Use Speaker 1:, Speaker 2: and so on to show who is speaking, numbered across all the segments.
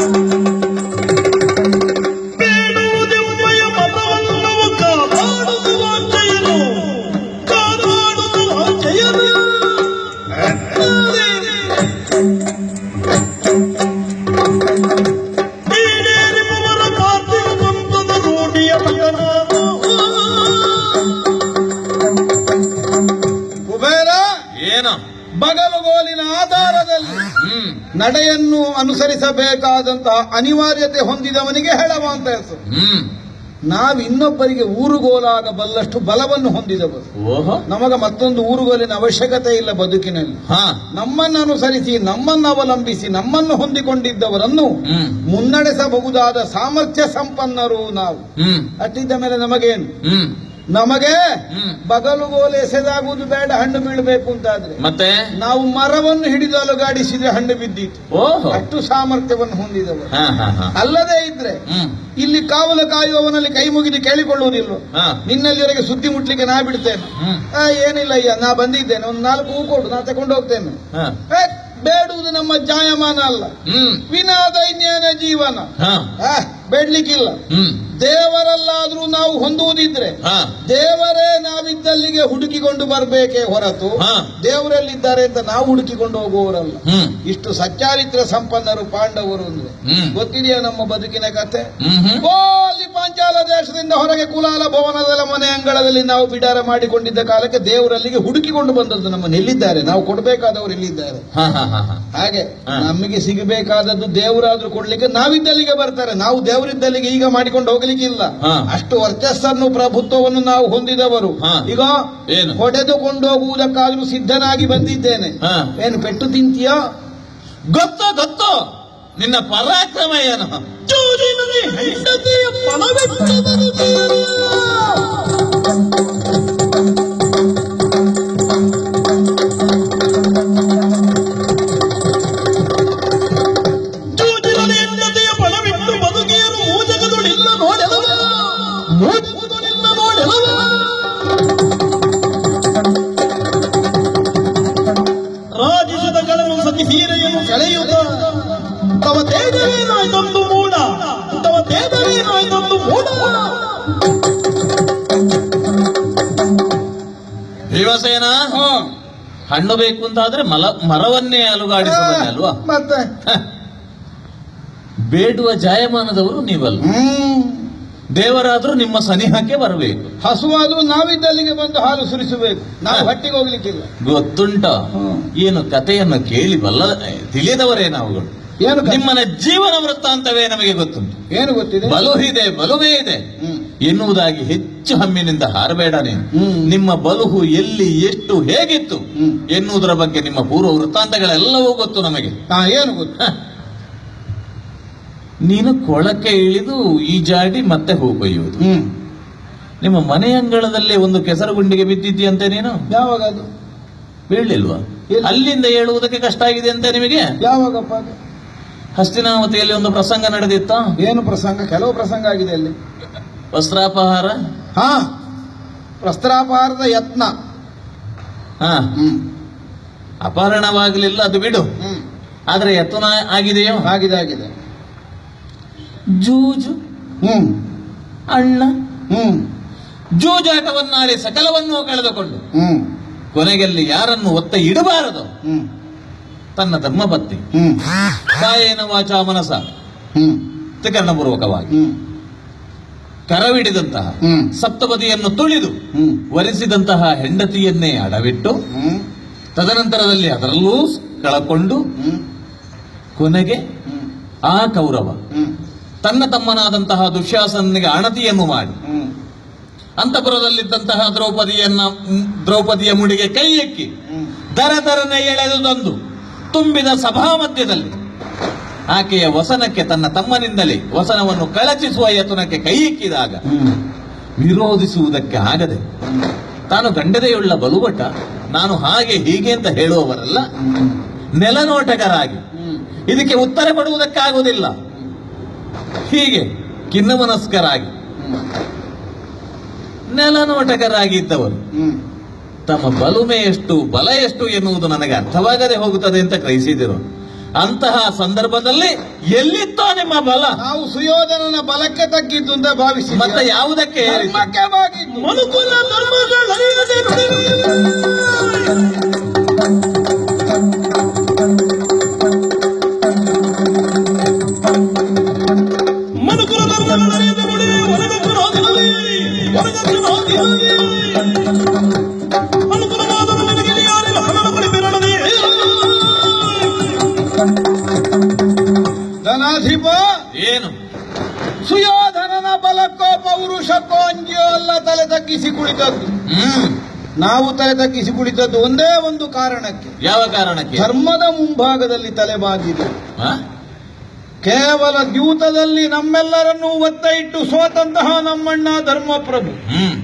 Speaker 1: Thank
Speaker 2: you.
Speaker 1: ನಡೆಯನ್ನು ಅನುಸರಿಸಬೇಕಾದಂತಹ ಅನಿವಾರ್ಯತೆ ಹೊಂದಿದವನಿಗೆ ಹೇಳವ ಅಂತ ಹೆಸರು. ನಾವು ಇನ್ನೊಬ್ಬರಿಗೆ ಊರುಗೋಲಾಗಬಲ್ಲಷ್ಟು ಬಲವನ್ನು ಹೊಂದಿದವರು.
Speaker 2: ಓಹೋ.
Speaker 1: ನಮಗ ಮತ್ತೊಂದು ಊರುಗೋಲಿನ ಅವಶ್ಯಕತೆ ಇಲ್ಲ ಬದುಕಿನಲ್ಲಿ.
Speaker 2: ಹಾ.
Speaker 1: ನಮ್ಮನ್ನು ಅನುಸರಿಸಿ ನಮ್ಮನ್ನು ಅವಲಂಬಿಸಿ ನಮ್ಮನ್ನು ಹೊಂದಿಕೊಂಡಿದ್ದವರನ್ನು ಮುನ್ನಡೆಸಬಹುದಾದ ಸಾಮರ್ಥ್ಯ ಸಂಪನ್ನರು ನಾವು. ಅಟ್ಟಿದ್ದ ಮೇಲೆ ನಮಗೇನು? ನಮಗೆ
Speaker 2: ಬಗಲು
Speaker 1: ಬಗಲುಗೋಲು ಎಸೆದಾಗುವುದು ಬೇಡ ಹಣ್ಣು ಬೀಳಬೇಕು ಅಂತಾದ್ರೆ.
Speaker 2: ಮತ್ತೆ?
Speaker 1: ನಾವು ಮರವನ್ನು ಹಿಡಿದು ಅಲುಗಾಡಿಸಿದ್ರೆ ಹಣ್ಣು ಬಿದ್ದಿತ್ತು ಅಷ್ಟು ಸಾಮರ್ಥ್ಯವನ್ನು ಹೊಂದಿದವರು. ಅಲ್ಲದೆ ಇದ್ರೆ ಇಲ್ಲಿ ಕಾವಲು ಕಾಯುವವನಲ್ಲಿ ಕೈ ಮುಗಿದು ಕೇಳಿಕೊಳ್ಳುವುದಿಲ್ಲ. ನಿನ್ನಲ್ಲಿವರೆಗೆ ಸುದ್ದಿ ಮುಟ್ಲಿಕ್ಕೆ ನಾ ಬಿಡ್ತೇನೆ. ಆ, ಏನಿಲ್ಲ ಅಯ್ಯ ನಾ ಬಂದಿದ್ದೇನೆ. ಒಂದು ನಾಲ್ಕು ಹೂ ಕೊಡು ನಾ ತಕೊಂಡು ಹೋಗ್ತೇನೆ. ಬೇಡುವುದು ನಮ್ಮ ಜಾಯಮಾನ ಅಲ್ಲ.
Speaker 2: ವಿನಾ
Speaker 1: ವಿನಾದ ಇನ್ನೇನ ಜೀವನ ಬೇಡ್ಲಿಕ್ಕಿಲ್ಲ. ದೇವರಲ್ಲಾದ್ರೂ ನಾವು ಹೊಂದುವುದಿದ್ರೆ ದೇವರೇ ನಾವಿದ್ದಲ್ಲಿಗೆ ಹುಡುಕಿಕೊಂಡು ಬರಬೇಕೇ ಹೊರತು. ದೇವರಲ್ಲಿದ್ದಾರೆ ಅಂತ ನಾವು ಹುಡುಕಿಕೊಂಡು ಹೋಗುವವರಲ್ಲ. ಇಷ್ಟು ಸಚ್ಚಾರಿತ್ರ ಸಂಪನ್ನರು ಪಾಂಡವರು ಅಂದ್ರೆ. ಗೊತ್ತಿದೆಯಾ ನಮ್ಮ ಬದುಕಿನ ಕತೆ
Speaker 2: ಹ್ಮ್
Speaker 1: ಅಲ್ಲಿ ಪಾಂಚಾಲ ದೇಶದಿಂದ ಹೊರಗೆ ಕುಲಾಲ ಭವನದಲ್ಲ ಮನೆ ಅಂಗಳದಲ್ಲಿ ನಾವು ಬಿಡಾರ ಮಾಡಿಕೊಂಡಿದ್ದ ಕಾಲಕ್ಕೆ ದೇವರಲ್ಲಿಗೆ ಹುಡುಕಿಕೊಂಡು ಬಂದದ್ದು ನಮ್ಮನ್ನು ಎಲ್ಲಿದ್ದಾರೆ ನಾವು ಕೊಡಬೇಕಾದವರು ಎಲ್ಲಿದ್ದಾರೆ ಹಾಗೆ ನಮಗೆ ಸಿಗಬೇಕಾದದ್ದು ದೇವರಾದ್ರೂ ಕೊಡ್ಲಿಕ್ಕೆ ನಾವಿದ್ದಲ್ಲಿಗೆ ಬರ್ತಾರೆ. ನಾವು ದೇವರಿದ್ದಲ್ಲಿಗೆ ಈಗ ಮಾಡಿಕೊಂಡು ಹೋಗ್ಲಿಕ್ಕೆ ಇಲ್ಲ
Speaker 2: ಹಾ.
Speaker 1: ಅಷ್ಟು ವರ್ಚಸ್ಸನ್ನು ಪ್ರಭುತ್ವವನ್ನು ನಾವು ಹೊಂದಿದವರು
Speaker 2: ಹಾ.
Speaker 1: ಈಗ
Speaker 2: ಏನು?
Speaker 1: ಹೊಡೆದುಕೊಂಡು ಹೋಗುವುದಕ್ಕಾದ್ರೂ ಸಿದ್ಧನಾಗಿ ಬಂದಿದ್ದೇನೆ
Speaker 2: ಹಾ.
Speaker 1: ಏನು ಪೆಟ್ಟು ತಿಂತೀಯೋ
Speaker 2: ಗೊತ್ತ ಗೊತ್ತ ನಿನ್ನ ಪರಾಕ್ರಮ ಏನು
Speaker 3: ಚೂರಿನಲ್ಲಿ ಹೆಂಡತಿಯ ಜೂಜಿನಲ್ಲಿ
Speaker 2: ಭೀಮಸೇನ ಹಣ್ಣು ಬೇಕು ಅಂತಾದ್ರೆ ಮಲ ಮರವನ್ನೇ ಅಲುಗಾಡಿಸಬಲ್ಲೆ ಅಲ್ವಾ?
Speaker 1: ಮತ್ತೆ?
Speaker 2: ಬೇಡುವ ಜಾಯಮಾನದವರು ನೀವಲ್ಲ ದೇವರಾದ್ರೂ ನಿಮ್ಮ ಸನಿಹಕ್ಕೆ ಬರಬೇಕು.
Speaker 1: ಹಸುವಾದ್ರೂ ನಾವಿದ್ದಲ್ಲಿಗೆ ಬಂದು ಹಾಲು ಸುರಿಸಬೇಕು. ನಾವು. ಹೊಟ್ಟಿಗೆ ಹೋಗ್ಲಿಕ್ಕಿಲ್ಲ.
Speaker 2: ಗೊತ್ತುಂಟ. ಏನು ಕಥೆಯನ್ನು ಕೇಳಿ ಬಲ್ಲ ತಿಳಿದವರೇ ನಾವುಗಳು.
Speaker 1: ಏನು?
Speaker 2: ನಿಮ್ಮನ ಜೀವನ ವೃತ್ತಾಂತವೇ ನಮಗೆ ಗೊತ್ತುಂಟು.
Speaker 1: ಏನು ಗೊತ್ತಿದೆ?
Speaker 2: ಬಲು ಇದೆ ಬಲುವೇ ಇದೆ. ಎನ್ನುವುದಾಗಿ ಹೆಚ್ಚು ಹಮ್ಮಿನಿಂದ ಹಾರಬೇಡ ನೀನು. ನಿಮ್ಮ ಬಲುಹು ಎಲ್ಲಿ ಎಷ್ಟು ಹೇಗಿತ್ತು. ಎನ್ನುವುದರ ಬಗ್ಗೆ ನಿಮ್ಮ ಪೂರ್ವ ವೃತ್ತಾಂತಗಳೆಲ್ಲವೂ ಗೊತ್ತು ನಮಗೆ.
Speaker 1: ಏನು ಗೊತ್ತು.
Speaker 2: ನೀನು ಕೊಳಕ್ಕೆ ಇಳಿದು ಈಜಾಡಿ ಮತ್ತೆ
Speaker 1: ಹೋಗೊಯ್ಯುವುದು
Speaker 2: ನಿಮ್ಮ ಮನೆ ಅಂಗಳದಲ್ಲೇ ಒಂದು ಕೆಸರು ಗುಂಡಿಗೆ ಬಿದ್ದಿದ್ದೀಯಂತೆ ನೀನು?
Speaker 1: ಯಾವಾಗ ಅದು?
Speaker 2: ಬೀಳಲಿಲ್ವಾ. ಅಲ್ಲಿಂದ ಹೇಳುವುದಕ್ಕೆ ಕಷ್ಟ ಆಗಿದೆ ಅಂತ ನಿಮಗೆ?
Speaker 1: ಯಾವಾಗಪ್ಪ
Speaker 2: ಹಸ್ತಿನಾವತಿಯಲ್ಲಿ ಒಂದು ಪ್ರಸಂಗ ನಡೆದಿತ್ತ?
Speaker 1: ಏನು ಪ್ರಸಂಗ? ಕೆಲವು ಪ್ರಸಂಗ ಆಗಿದೆ ಅಲ್ಲಿ.
Speaker 2: ವಸ್ತ್ರಾಪಹಾರ?
Speaker 1: ಹಾ ವಸ್ತ್ರಾಪಹಾರದ ಯತ್ನ.
Speaker 2: ಹಾ.
Speaker 1: ಹ್ಮ್.
Speaker 2: ಅಪಹರಣವಾಗಲಿಲ್ಲ ಅದು ಬಿಡು.
Speaker 1: ಹ್ಮ್.
Speaker 2: ಆದ್ರೆ ಯತ್ನ ಆಗಿದೆಯೋ?
Speaker 1: ಆಗಿದೆ ಆಗಿದೆ.
Speaker 2: ಜೂಜು
Speaker 1: ಹ್ಮ್.
Speaker 2: ಅಣ್ಣ
Speaker 1: ಹ್ಮ್.
Speaker 2: ಜೂಜಾಟವನ್ನಾಡಿ ಸಕಲವನ್ನು ಕಳೆದುಕೊಂಡು
Speaker 1: ಹ್ಮ್.
Speaker 2: ಕೊನೆಗೆಲ್ಲಿ ಯಾರನ್ನು ಒತ್ತ ಇಡಬಾರದು?
Speaker 1: ಹ್ಮ್.
Speaker 2: ತನ್ನ ಧರ್ಮಪತ್ನಿ.
Speaker 1: ಹ್ಮ್.
Speaker 2: ಕಾಯೇನ ವಾಚ ಮನಸ.
Speaker 1: ಹ್ಮ್.
Speaker 2: ತಿಕರ್ಣಪೂರ್ವಕವಾಗಿ
Speaker 1: ಹ್ಮ್.
Speaker 2: ಕರವಿಡಿದಂತಹ ಸಪ್ತಪದಿಯನ್ನು ತುಳಿದು ವರಿಸಿದಂತಹ ಹೆಂಡತಿಯನ್ನೇ ಅಡವಿಟ್ಟು ತದನಂತರದಲ್ಲಿ ಅದರಲ್ಲೂ ಕಳಕೊಂಡು ಕೊನೆಗೆ ಆ ಕೌರವ ತನ್ನ ತಮ್ಮನಾದಂತಹ ದುಶ್ಯಾಸನಿಗೆ ಅಣತಿಯನ್ನು ಮಾಡಿ ಅಂತಪುರದಲ್ಲಿದ್ದಂತಹ ದ್ರೌಪದಿಯನ್ನ ದ್ರೌಪದಿಯ ಮುಡಿಗೆ ಕೈ ಎಕ್ಕಿ
Speaker 1: ಹ್ಮ್.
Speaker 2: ದರ ದರನೆ ಎಳೆದು ತಂದು ತುಂಬಿದ ಸಭಾ ಮಧ್ಯದಲ್ಲಿ ಆಕೆಯ ವಸನಕ್ಕೆ ತನ್ನ ತಮ್ಮನಿಂದಲೇ ವಸನವನ್ನು ಕಳಚಿಸುವ ಯತ್ನಕ್ಕೆ ಕೈ ಇಕ್ಕಿದಾಗ ವಿರೋಧಿಸುವುದಕ್ಕೆ ಆಗದೆ ತಾನು ಗಂಡದೆಯುಳ್ಳ ಬಲುವಟ ನಾನು ಹಾಗೆ ಹೀಗೆ ಅಂತ ಹೇಳುವವರಲ್ಲ ನೆಲನೋಟಕರಾಗಿ. ಇದಕ್ಕೆ ಉತ್ತರ ಕೊಡುವುದಕ್ಕಾಗುವುದಿಲ್ಲ. ಹೀಗೆ ಖಿನ್ನಮನಸ್ಕರಾಗಿ ನೆಲನೋಟಕರಾಗಿ ಇದ್ದವರು. ತಮ್ಮ ಬಲುಮೆ ಎಷ್ಟು ಬಲ ಎಷ್ಟು ಎನ್ನುವುದು ನನಗೆ ಅರ್ಥವಾಗದೆ ಹೋಗುತ್ತದೆ ಅಂತ ಗ್ರಹಿಸಿದರು. ಅಂತಹ ಸಂದರ್ಭದಲ್ಲಿ ಎಲ್ಲಿತ್ತೋ ನಿಮ್ಮ ಬಲ?
Speaker 1: ನಾವು ಸುಯೋಧನನ ಬಲಕ್ಕೆ ತಗ್ಗಿದ್ದು ಅಂತ ಭಾವಿಸಿ
Speaker 2: ಮತ್ತೆ ಯಾವುದಕ್ಕೆ
Speaker 3: ಮನುಕುಲ ಧರ್ಮಗಳರಿಯದೆ
Speaker 2: ಏನು?
Speaker 1: ಸುಯೋಧನನ ಬಲಕ್ಕೋ ಪೌರುಷಕ್ಕೋ ಅಂಜಿಯೋ ಅಲ್ಲ ತಲೆ ತಗ್ಗಿಸಿ ಕುಳಿತದ್ದು.
Speaker 2: ಹ್ಮ್.
Speaker 1: ನಾವು ತಲೆ ತಗ್ಗಿಸಿ ಕುಳಿತದ್ದು ಒಂದೇ ಒಂದು ಕಾರಣಕ್ಕೆ.
Speaker 2: ಯಾವ ಕಾರಣಕ್ಕೆ?
Speaker 1: ಧರ್ಮದ ಮುಂಭಾಗದಲ್ಲಿ ತಲೆ ಬಾಗಿದೆ. ಕೇವಲ ದ್ಯೂತದಲ್ಲಿ ನಮ್ಮೆಲ್ಲರನ್ನೂ ಒತ್ತ ಇಟ್ಟು ಸೋತಂತಹ ನಮ್ಮಣ್ಣ ಧರ್ಮಪ್ರಭು.
Speaker 2: ಹ್ಮ್.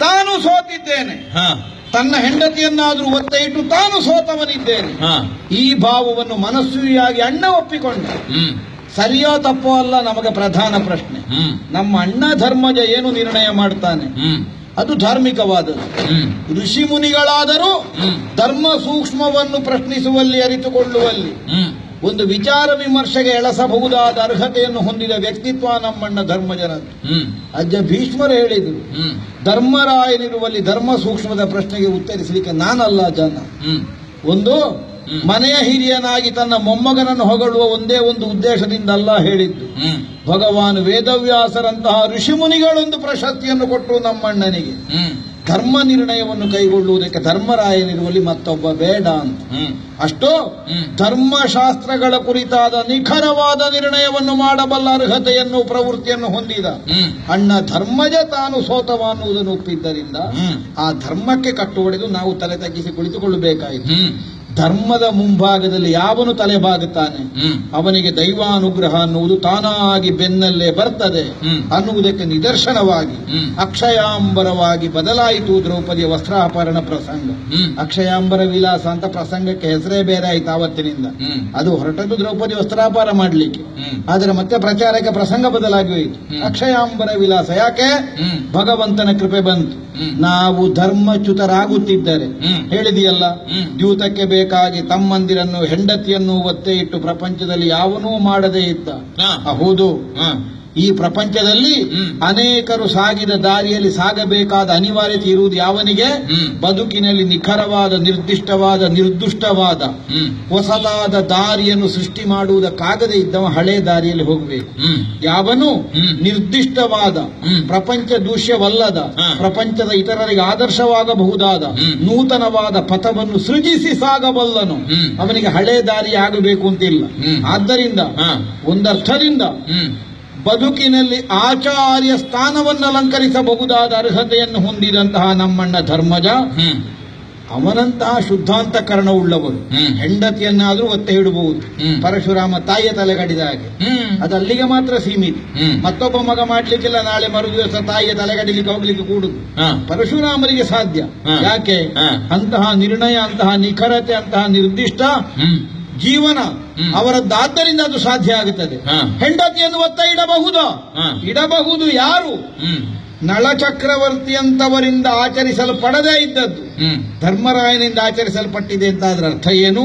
Speaker 1: ತಾನು ಸೋತಿದ್ದೇನೆ.
Speaker 2: ಹ.
Speaker 1: ತನ್ನ ಹೆಂಡತಿಯನ್ನಾದರೂ ಒತ್ತ ಇಟ್ಟು ತಾನು ಸೋತವನಿದ್ದೇನೆ.
Speaker 2: ಹ.
Speaker 1: ಈ ಭಾವವನ್ನು ಮನಸ್ಸುವಿಯಾಗಿ ಅಣ್ಣ ಒಪ್ಪಿಕೊಂಡ. ಸರಿಯೋ ತಪ್ಪೋ ಅಲ್ಲ ನಮಗೆ ಪ್ರಧಾನ ಪ್ರಶ್ನೆ. ನಮ್ಮ ಅಣ್ಣ ಧರ್ಮಜ ಏನು ನಿರ್ಣಯ ಮಾಡ್ತಾನೆ? ಅದು ಧಾರ್ಮಿಕವಾದದ್ದು. ಋಷಿ ಮುನಿಗಳಾದರೂ ಧರ್ಮ ಸೂಕ್ಷ್ಮವನ್ನು ಪ್ರಶ್ನಿಸುವಲ್ಲಿ ಅರಿತುಕೊಳ್ಳುವಲ್ಲಿ ಒಂದು ವಿಚಾರ ವಿಮರ್ಶೆಗೆ ಎಳಸಬಹುದಾದ ಅರ್ಹತೆಯನ್ನು ಹೊಂದಿದ ವ್ಯಕ್ತಿತ್ವ ನಮ್ಮಣ್ಣ ಧರ್ಮಜನದ್ದು. ಅಜ್ಜ ಭೀಷ್ಮರು ಹೇಳಿದರು ಧರ್ಮರಾಯನಿರುವಲ್ಲಿ ಧರ್ಮ ಸೂಕ್ಷ್ಮದ ಪ್ರಶ್ನೆಗೆ ಉತ್ತರಿಸಲಿಕ್ಕೆ ನಾನಲ್ಲ ಜನ ಒಂದು. ಮನೆಯ ಹಿರಿಯನಾಗಿ ತನ್ನ ಮೊಮ್ಮಗನನ್ನು ಹೊಗಳುವ ಒಂದೇ ಒಂದು ಉದ್ದೇಶದಿಂದ ಅಲ್ಲ ಹೇಳಿದ್ದು. ಭಗವಾನ್ ವೇದವ್ಯಾಸರಂತಹ ಋಷಿಮುನಿಗಳೊಂದು ಪ್ರಶಸ್ತಿಯನ್ನು ಕೊಟ್ಟರು ನಮ್ಮಣ್ಣನಿಗೆ. ಧರ್ಮ ನಿರ್ಣಯವನ್ನು ಕೈಗೊಳ್ಳುವುದಕ್ಕೆ ಧರ್ಮರಾಯನಿರುವಲ್ಲಿ ಮತ್ತೊಬ್ಬ ಬೇಡ ಅಂತ. ಅಷ್ಟೋ ಧರ್ಮಶಾಸ್ತ್ರಗಳ ಕುರಿತಾದ ನಿಖರವಾದ ನಿರ್ಣಯವನ್ನು ಮಾಡಬಲ್ಲ ಅರ್ಹತೆಯನ್ನು ಪ್ರವೃತ್ತಿಯನ್ನು ಹೊಂದಿದ. ಅಣ್ಣ ಧರ್ಮಜ ತಾನು ಸೋತವ ಅನ್ನುವುದನ್ನು ಒಪ್ಪಿದ್ದರಿಂದ ಆ ಧರ್ಮಕ್ಕೆ ಕಟ್ಟು ಹೊಡೆದು ನಾವು ತಲೆ ತಗ್ಗಿಸಿ ಕುಳಿತುಕೊಳ್ಳಬೇಕಾಯಿತು. ಧರ್ಮದ ಮುಂಭಾಗದಲ್ಲಿ ಯಾವನು ತಲೆ ಬಾಗುತ್ತಾನೆ ಅವನಿಗೆ ದೈವಾನುಗ್ರಹ ಅನ್ನುವುದು ತಾನಾಗಿ ಬೆನ್ನಲ್ಲೇ ಬರ್ತದೆ. ಅನ್ನುವುದಕ್ಕೆ ನಿದರ್ಶನವಾಗಿ ಅಕ್ಷಯಾಂಬರವಾಗಿ ಬದಲಾಯಿತು ದ್ರೌಪದಿಯ ವಸ್ತ್ರಾಪರಣ ಪ್ರಸಂಗ. ಅಕ್ಷಯಾಂಬರ ವಿಲಾಸ ಅಂತ ಪ್ರಸಂಗಕ್ಕೆ ಹೆಸರೇ ಬೇರೆ ಆಯ್ತು ಆವತ್ತಿನಿಂದ. ಅದು ಹೊರಟದ್ದು ದ್ರೌಪದಿ ವಸ್ತ್ರಾಪಾರ ಮಾಡಲಿಕ್ಕೆ. ಆದರೆ ಮತ್ತೆ ಪ್ರಚಾರಕ್ಕೆ ಪ್ರಸಂಗ ಬದಲಾಗಿ ಹೋಯಿತು. ಅಕ್ಷಯಾಂಬರ ವಿಲಾಸ ಯಾಕೆ? ಭಗವಂತನ ಕೃಪೆ ಬಂತು. ನಾವು ಧರ್ಮಚ್ಯುತರಾಗುತ್ತಿದ್ದರೆ. ಹೇಳಿದೆಯಲ್ಲ. ದ್ಯೂತಕ್ಕೆ ಬೇಕಾಗಿ ತಮ್ಮಂದಿರನ್ನು ಹೆಂಡತಿಯನ್ನು ಒತ್ತೆ ಇಟ್ಟು ಪ್ರಪಂಚದಲ್ಲಿ ಯಾವನೂ ಮಾಡದೇ ಇದ್ದ. ಹೌದು. ಈ ಪ್ರಪಂಚದಲ್ಲಿ ಅನೇಕರು ಸಾಗಿದ ದಾರಿಯಲ್ಲಿ ಸಾಗಬೇಕಾದ ಅನಿವಾರ್ಯತೆ ಇರುವುದು ಯಾವನಿಗೆ? ಬದುಕಿನಲ್ಲಿ ನಿಖರವಾದ ನಿರ್ದಿಷ್ಟವಾದ ನಿರ್ದುಷ್ಟವಾದ ಹೊಸದಾದ ದಾರಿಯನ್ನು ಸೃಷ್ಟಿ ಮಾಡುವುದಕ್ಕಾಗದೇ ಇದ್ದವ ಹಳೆ ದಾರಿಯಲ್ಲಿ ಹೋಗಬೇಕು. ಯಾವನು? ನಿರ್ದಿಷ್ಟವಾದ ಪ್ರಪಂಚ ದೂಷ್ಯವಲ್ಲದ ಪ್ರಪಂಚದ ಇತರರಿಗೆ ಆದರ್ಶವಾಗಬಹುದಾದ ನೂತನವಾದ ಪಥವನ್ನು ಸೃಜಿಸಿ ಸಾಗಬಲ್ಲನು. ಅವನಿಗೆ ಹಳೆ ದಾರಿ ಆಗಬೇಕು ಅಂತಿಲ್ಲ. ಆದ್ದರಿಂದ ಒಂದರ್ಥದಿಂದ ಬದುಕಿನಲ್ಲಿ ಆಚಾರ್ಯ ಸ್ಥಾನವನ್ನು ಅಲಂಕರಿಸಬಹುದಾದ ಅರ್ಹತೆಯನ್ನು ಹೊಂದಿದಂತಹ ನಮ್ಮಣ್ಣ ಧರ್ಮಜ ಅವನಂತಹ ಶುದ್ಧಾಂತಕರಣವುಳ್ಳವರು
Speaker 2: ಹೆಂಡತಿಯನ್ನಾದರೂ
Speaker 1: ಹೆಂಡತಿಯನ್ನಾದ್ರೂ ಒತ್ತೆ ಇಡಬಹುದು.
Speaker 2: ಹ್ಮ್.
Speaker 1: ಪರಶುರಾಮ ತಾಯಿಯ ತಲೆ ಕಡಿದ ಹಾಗೆ ಅದಲ್ಲಿಗೆ ಮಾತ್ರ ಸೀಮಿತ. ಮತ್ತೊಬ್ಬ ಮಗ ಮಾಡ್ಲಿಕ್ಕಿಲ್ಲ ನಾಳೆ ಮರು ದಿವಸ ತಾಯಿಯ ತಲೆ ಕಡಿಲಿಕ್ಕೆ ಹೋಗ್ಲಿಕ್ಕೆ ಕೂಡುದು. ಪರಶುರಾಮರಿಗೆ ಸಾಧ್ಯ. ಯಾಕೆ. ಅಂತಹ ನಿರ್ಣಯ ಅಂತಹ ನಿಖರತೆ ಅಂತಹ ನಿರ್ದಿಷ್ಟ ಜೀವನ. ಅವರದ್ದಾದ್ದರಿಂದ ಅದು ಸಾಧ್ಯ ಆಗುತ್ತದೆ. ಹೆಂಡತಿಯನ್ನು ಒತ್ತ ಇಡಬಹುದು? ಇಡಬಹುದು ಯಾರು?
Speaker 2: ಹ್ಮ್
Speaker 1: ಅಂತವರಿಂದ ಆಚರಿಸಲ್ಪಡದೇ ಇದ್ದದ್ದು. ಧರ್ಮರಾಯನಿಂದ ಆಚರಿಸಲ್ಪಟ್ಟಿದೆ ಅಂತ ಅದರ ಅರ್ಥ ಏನು.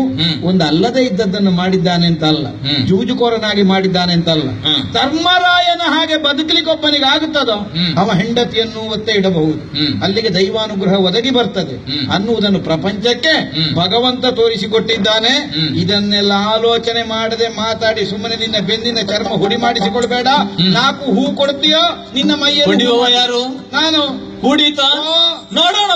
Speaker 1: ಒಂದು ಅಲ್ಲದೆ ಇದ್ದದ್ದನ್ನು ಮಾಡಿದ್ದಾನೆ ಅಂತ ಅಲ್ಲ. ಜೂಜುಕೋರನಾಗಿ ಮಾಡಿದ್ದಾನೆ ಅಂತ ಅಲ್ಲ. ಧರ್ಮರಾಯನ ಹಾಗೆ ಬದುಕಲಿಕ್ಕೆ ಒಬ್ಬನಿಗೆ ಆಗುತ್ತದೋ ಅವ ಹೆಂಡತಿಯನ್ನು ಒತ್ತೆ ಇಡಬಹುದು. ಅಲ್ಲಿಗೆ ದೈವಾನುಗ್ರಹ ಒದಗಿ ಬರ್ತದೆ. ಅನ್ನುವುದನ್ನು ಪ್ರಪಂಚಕ್ಕೆ ಭಗವಂತ ತೋರಿಸಿಕೊಟ್ಟಿದ್ದಾನೆ. ಇದನ್ನೆಲ್ಲ ಆಲೋಚನೆ ಮಾಡದೆ ಮಾತಾಡಿ ಸುಮ್ಮನೆ ನಿನ್ನ ಬೆನ್ನಿನ ಚರ್ಮ ಹುಡಿ ಮಾಡಿಸಿಕೊಳ್ಬೇಡ. ನಾಲ್ಕು ಹೂ ಕೊಡ್ತೀಯೋ? ನಿನ್ನ ಮೈಯಲ್ಲಿ
Speaker 2: ಯಾರು?
Speaker 1: ನಾನು.
Speaker 2: ಕುಡಿತ? ನೋಡೋಣ.